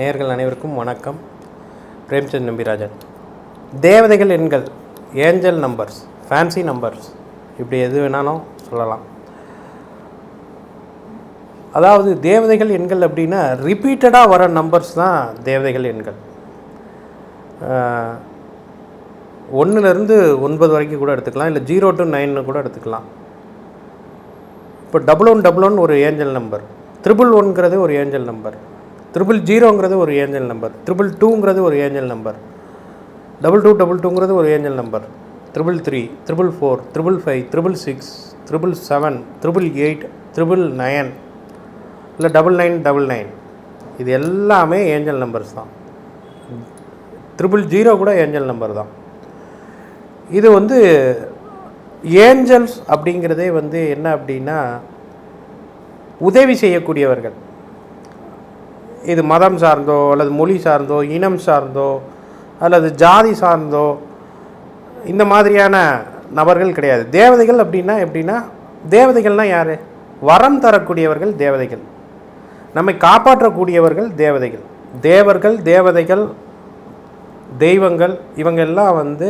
நேர்கள் அனைவருக்கும் வணக்கம். பிரேம்சந்த் நம்பிராஜன். தேவதைகள் எண்கள் ஏஞ்சல் நம்பர்ஸ் ஃபேன்சி நம்பர்ஸ் இப்படி எது வேணாலும் சொல்லலாம். அதாவது தேவதைகள் எண்கள் அப்படின்னா ரிப்பீட்டடாக வர நம்பர்ஸ் தான் தேவதைகள் எண்கள். ஒன்றுலேருந்து ஒன்பது வரைக்கும் கூட எடுத்துக்கலாம் இல்லை ஜீரோ டு நைன்னு கூட எடுத்துக்கலாம். இப்போ டபுள் ஒன் டபுள் ஒன் ஒரு ஏஞ்சல் நம்பர் ட்ரிபிள் ஒன்ங்கிறது ஒரு ஏஞ்சல் நம்பர் ட்ரிபிள் ஜீரோங்கிறது ஒரு ஏஞ்சல் நம்பர் ட்ரிபிள் டூங்கிறது ஒரு angel number double two double டூங்கிறது ஒரு angel number triple three triple four triple five triple six triple seven triple eight triple nine இல்லை double nine double nine இது எல்லாமே angel numbers தான். Triple zero கூட angel number தான். இது வந்து Angeles அப்படிங்கிறதே வந்து என்ன அப்படின்னா உதவி செய்யக்கூடியவர்கள். இது மதம் சார்ந்தோ அல்லது மொழி சார்ந்தோ இனம் சார்ந்தோ அல்லது ஜாதி சார்ந்தோ இந்த மாதிரியான நபர்கள் கிடையாது. தேவதைகள் அப்படின்னா எப்படின்னா தேவதைகள்னால் யார்? வரம் தரக்கூடியவர்கள் தேவதைகள். நம்மை காப்பாற்றக்கூடியவர்கள் தேவதைகள். தேவர்கள் தேவதைகள் தெய்வங்கள் இவங்கெல்லாம் வந்து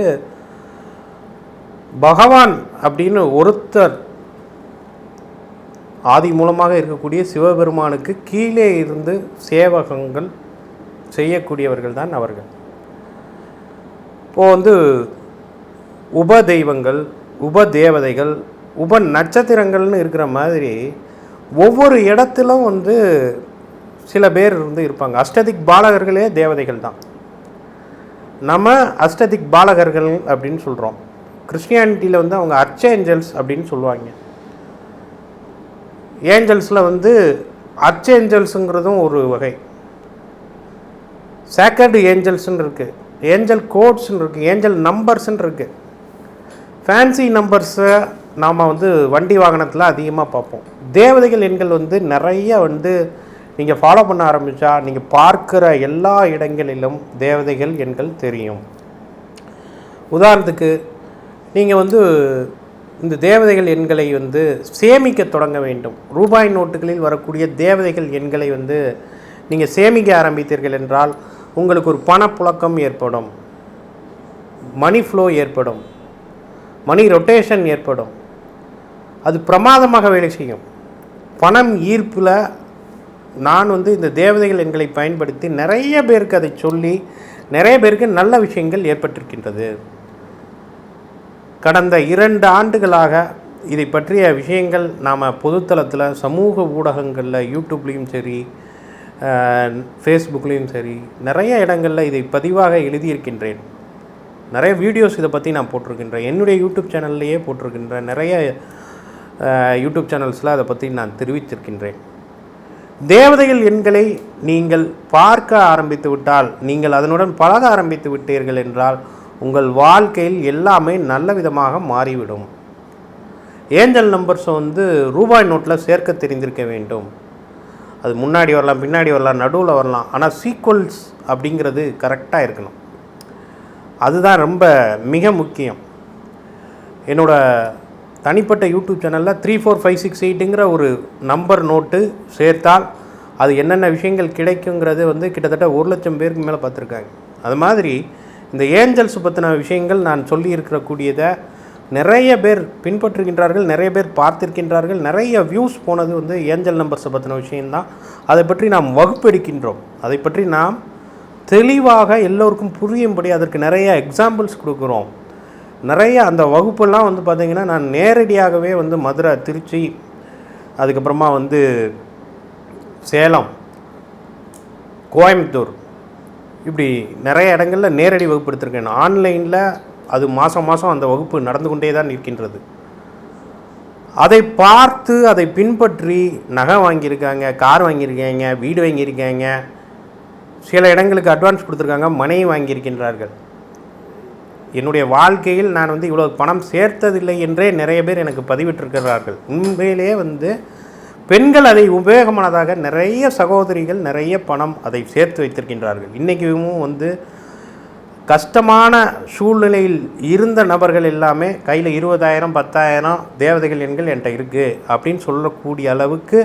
பகவான் அப்படின்னு ஒருத்தர் ஆதி மூலமாக இருக்கக்கூடிய சிவபெருமானுக்கு கீழே இருந்து சேவகங்கள் செய்யக்கூடியவர்கள் தான் அவர்கள். இப்போது வந்து உப தெய்வங்கள் உப தேவதைகள் உப நட்சத்திரங்கள்னு இருக்கிற மாதிரி ஒவ்வொரு இடத்திலும் வந்து சில பேர் வந்து இருப்பாங்க. அஷ்டதிக் பாலகர்களே தேவதைகள் தான். நம்ம அஷ்டதிக் பாலகர்கள் அப்படின்னு சொல்கிறோம் கிறிஸ்டியானிட்டியில் வந்து அவங்க அர்ச்சேஞ்சல்ஸ் அப்படின்னு சொல்லுவாங்க. ஏஞ்சல்ஸில் வந்து அர்ச்சேஞ்சல்ஸுங்கிறதும் ஒரு வகை. சேக்கர்டு ஏஞ்சல்ஸ்ன்னு இருக்குது ஏஞ்சல் கோட்ஸ்ன்னு இருக்குது ஏஞ்சல் நம்பர்ஸ்ன்னு இருக்குது ஃபேன்சி நம்பர்ஸை நாம் வந்து வண்டி வாகனத்தில் அதிகமாக பார்ப்போம். தேவதைகள் எண்கள் வந்து நிறைய வந்து நீங்கள் ஃபாலோ பண்ண ஆரம்பித்தா நீங்கள் பார்க்குற எல்லா இடங்களிலும் தேவதைகள் எண்கள் தெரியும். உதாரணத்துக்கு நீங்கள் வந்து இந்த தேவதைகள் எண்களை வந்து சேமிக்க தொடங்க வேண்டும். ரூபாய் நோட்டுகளில் வரக்கூடிய தேவதைகள் எண்களை வந்து நீங்கள் சேமிக்க ஆரம்பித்தீர்கள் என்றால் உங்களுக்கு ஒரு பணப்புழக்கம் ஏற்படும். மணி ஃப்ளோ ஏற்படும். மணி ரொட்டேஷன் ஏற்படும். அது பிரமாதமாக வேலை செய்யும். பணம் ஈர்ப்பில் நான் வந்து இந்த தேவதைகள் எண்களை பயன்படுத்தி நிறைய பேருக்கு அதை சொல்லி நிறைய பேருக்கு நல்ல விஷயங்கள் ஏற்பட்டிருக்கின்றது. கடந்த இரண்டு ஆண்டுகளாக இதை பற்றிய விஷயங்கள் நாம் பொதுத்தளத்தில் சமூக ஊடகங்களில் யூடியூப்லேயும் சரி ஃபேஸ்புக்லேயும் சரி நிறைய இடங்களில் இதை பதிவாக எழுதியிருக்கின்றேன். நிறைய வீடியோஸ் இதை பற்றி நான் போட்டிருக்கின்றேன். என்னுடைய யூடியூப் சேனல்லையே போட்டிருக்கின்றேன். நிறைய யூடியூப் சேனல்ஸில் அதை பற்றி நான் தெரிவித்திருக்கின்றேன். தேவதைகள் எண்களை நீங்கள் பார்க்க ஆரம்பித்து விட்டால் நீங்கள் அதனுடன் பழக ஆரம்பித்து விட்டீர்கள் என்றால் உங்கள் வாழ்க்கையில் எல்லாமே நல்ல விதமாக மாறிவிடும். ஏஞ்சல் நம்பர்ஸ் வந்து ரூபாய் நோட்டில் சேர்க்க தெரிந்திருக்க வேண்டும். அது முன்னாடி வரலாம் பின்னாடி வரலாம் நடுவில் வரலாம். ஆனால் சீக்வல்ஸ் அப்படிங்கிறது கரெக்டாக இருக்கணும். அதுதான் ரொம்ப மிக முக்கியம். என்னோடய தனிப்பட்ட யூடியூப் சேனலில் த்ரீ ஃபோர் ஃபைவ் சிக்ஸ் எயிட்டுங்கிற ஒரு நம்பர் நோட்டு சேர்த்தால் அது என்னென்ன விஷயங்கள் கிடைக்குங்கிறது வந்து கிட்டத்தட்ட ஒரு லட்சம் பேருக்கு மேலே பார்த்துருக்காங்க. அது மாதிரி இந்த ஏஞ்சல்ஸ் பற்றின விஷயங்கள் நான் சொல்லி இருக்கக்கூடியதை நிறைய பேர் பின்பற்றுகின்றார்கள் நிறைய பேர் பார்த்திருக்கின்றார்கள் நிறைய வியூஸ் போனது வந்து ஏஞ்சல் நம்பர்ஸை பற்றின விஷயம்தான். அதை பற்றி நாம் வகுப்பெடுக்கின்றோம். அதை பற்றி நாம் தெளிவாக எல்லோருக்கும் புரியும்படி அதற்கு நிறைய எக்ஸாம்பிள்ஸ் கொடுக்குறோம். நிறைய அந்த வகுப்பெல்லாம் வந்து பார்த்திங்கன்னா நான் நேரடியாகவே வந்து மதுரை திருச்சி அதுக்கப்புறமா வந்து சேலம் கோயம்புத்தூர் இப்படி நிறைய இடங்களில் நேரடி வகுப்பு எடுத்திருக்கேன் ஆன்லைனில் அது மாதம் மாதம் அந்த வகுப்பு நடந்து கொண்டே தான் இருக்கின்றது அதை பார்த்து அதை பின்பற்றி நகை வாங்கியிருக்காங்க கார் வாங்கியிருக்காங்க வீடு வாங்கியிருக்காங்க. சில இடங்களுக்கு அட்வான்ஸ் கொடுத்துருக்காங்க மனைவி வாங்கியிருக்கின்றார்கள். என்னுடைய வாழ்க்கையில் நான் வந்து இவ்வளோ பணம் சேர்த்ததில்லை என்றே நிறைய பேர் எனக்கு பதிவிட்டிருக்கிறார்கள். உண்மையிலேயே வந்து பெண்கள் அதை உபயோகமானதாக நிறைய சகோதரிகள் நிறைய பணம் அதை சேர்த்து வைத்திருக்கின்றார்கள். இன்றைக்கும் வந்து கஷ்டமான சூழ்நிலையில் இருந்த நபர்கள் எல்லாமே கையில் இருபதாயிரம் பத்தாயிரம் தேவதைகள் எண்கள் என்கிட்ட இருக்குது அப்படின்னு சொல்லக்கூடிய அளவுக்கு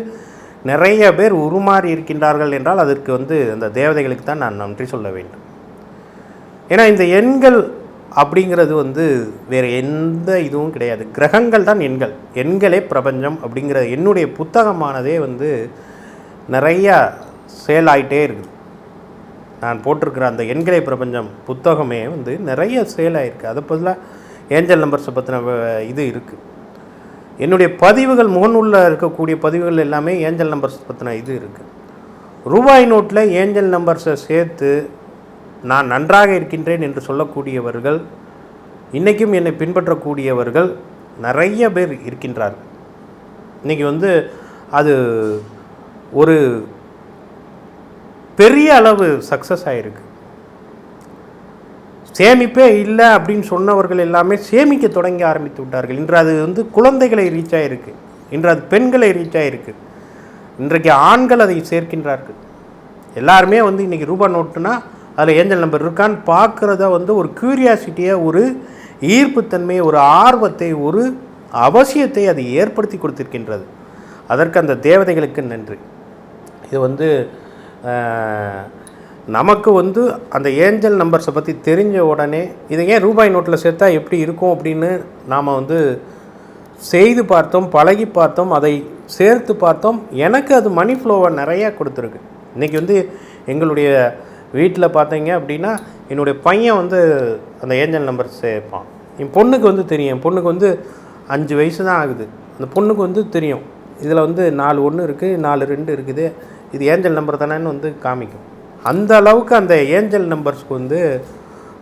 நிறைய பேர் உருமாறி இருக்கின்றார்கள் என்றால் அதற்கு வந்து அந்த தேவதைகளுக்கு தான் நான் நன்றி சொல்ல வேண்டும். ஏன்னா இந்த எண்கள் அப்படிங்கிறது வந்து வேறு எந்த இதுவும் கிடையாது. கிரகங்கள் தான் எண்கள். எண்களே பிரபஞ்சம் அப்படிங்கிற என்னுடைய புத்தகமானதே வந்து நிறையா சேல் ஆகிட்டே இருக்குது. நான் போட்டிருக்கிற அந்த எண்களை பிரபஞ்சம் புத்தகமே வந்து நிறைய சேல் ஆகிருக்கு அதை பதிலாக ஏஞ்சல் நம்பர்ஸை பற்றின இது இருக்குது என்னுடைய பதிவுகள் முகநூலில் இருக்கக்கூடிய பதிவுகள் எல்லாமே ஏஞ்சல் நம்பர்ஸ் பற்றின இது இருக்குது ரூபாய் நோட்டில் ஏஞ்சல் நம்பர்ஸை சேர்த்து நான் நன்றாக இருக்கின்றேன் என்று சொல்லக்கூடியவர்கள் இன்றைக்கும் என்னை பின்பற்றக்கூடியவர்கள் நிறைய பேர் இருக்கின்றார்கள். இன்றைக்கி வந்து அது ஒரு பெரிய அளவு சக்ஸஸ் ஆகிருக்கு சேமிப்பே இல்லை அப்படின்னு சொன்னவர்கள் எல்லாமே சேமிக்க தொடங்கி ஆரம்பித்து விட்டார்கள். இன்று அது வந்து குழந்தைகளை ரீச் ஆகிருக்கு இன்று அது பெண்களை ரீச் ஆகிருக்கு இன்றைக்கு ஆண்கள் அதை சேர்க்கின்றார்கள். எல்லாருமே வந்து இன்றைக்கி ரூபா நோட்டுனா அதில் ஏஞ்சல் நம்பர் இருக்கான்னு பார்க்குறத வந்து ஒரு க்யூரியாசிட்டியை ஒரு ஈர்ப்புத்தன்மையை ஒரு ஆர்வத்தை ஒரு அவசியத்தை அது ஏற்படுத்தி கொடுத்திருக்கின்றது. அதற்கு அந்த தேவதைகளுக்கு நன்றி. இது வந்து நமக்கு வந்து அந்த ஏஞ்சல் நம்பர்ஸை பற்றி தெரிஞ்ச உடனே இதை ஏன் ரூபாய் நோட்டில் சேர்த்தா எப்படி இருக்கும் அப்படின்னு நாம் வந்து செய்து பார்த்தோம் பழகி பார்த்தோம் அதை சேர்த்து பார்த்தோம். எனக்கு அது மணி ஃப்ளோவை நிறையா கொடுத்துருக்கு. இன்றைக்கி வந்து எங்களுடைய வீட்டில் பார்த்தீங்க அப்படின்னா என்னுடைய பையன் வந்து அந்த ஏஞ்சல் நம்பர் சேர்ப்பான். என் பொண்ணுக்கு வந்து தெரியும். என் பொண்ணுக்கு வந்து அஞ்சு வயசு தான் ஆகுது. அந்த பொண்ணுக்கு வந்து தெரியும். இதில் வந்து நாலு ஒன்று இருக்குது நாலு ரெண்டு இருக்குது. இது ஏஞ்சல் நம்பர் தானேன்னு வந்து காமிக்கும். அந்த அளவுக்கு அந்த ஏஞ்சல் நம்பர்ஸ்க்கு வந்து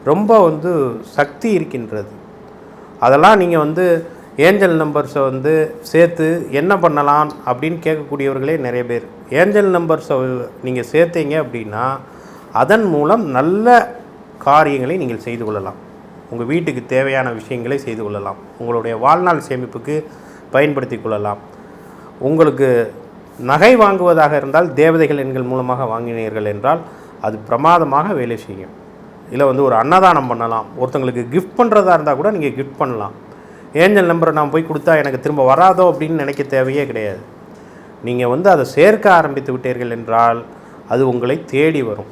ரொம்ப வந்து சக்தி இருக்கின்றது. அதெல்லாம் நீங்கள் வந்து ஏஞ்சல் நம்பர்ஸை வந்து சேர்த்து என்ன பண்ணலாம் அப்படின்னு கேட்கக்கூடியவர்களே நிறைய பேர். ஏஞ்சல் நம்பர்ஸை நீங்கள் சேர்த்தீங்க அப்படின்னா அதன் மூலம் நல்ல காரியங்களை நீங்கள் செய்து கொள்ளலாம். உங்கள் வீட்டுக்கு தேவையான விஷயங்களை செய்து கொள்ளலாம். உங்களுடைய வாழ்நாள் சேமிப்புக்கு பயன்படுத்தி கொள்ளலாம். உங்களுக்கு நகை வாங்குவதாக இருந்தால் தேவதைகள் எண்கள் மூலமாக வாங்கினீர்கள் என்றால் அது பிரமாதமாக வேலை செய்யும். இல்லை வந்து ஒரு அன்னதானம் பண்ணலாம். ஒருத்தங்களுக்கு கிஃப்ட் பண்ணுறதா இருந்தால் கூட நீங்கள் கிஃப்ட் பண்ணலாம். ஏஞ்சல் நம்பரை நான் போய் கொடுத்தா எனக்கு திரும்ப வராதோ அப்படின்னு நினைக்க தேவையே கிடையாது. நீங்கள் வந்து அதை சேர்க்க ஆரம்பித்து விட்டீர்கள் என்றால் அது உங்களை தேடி வரும்.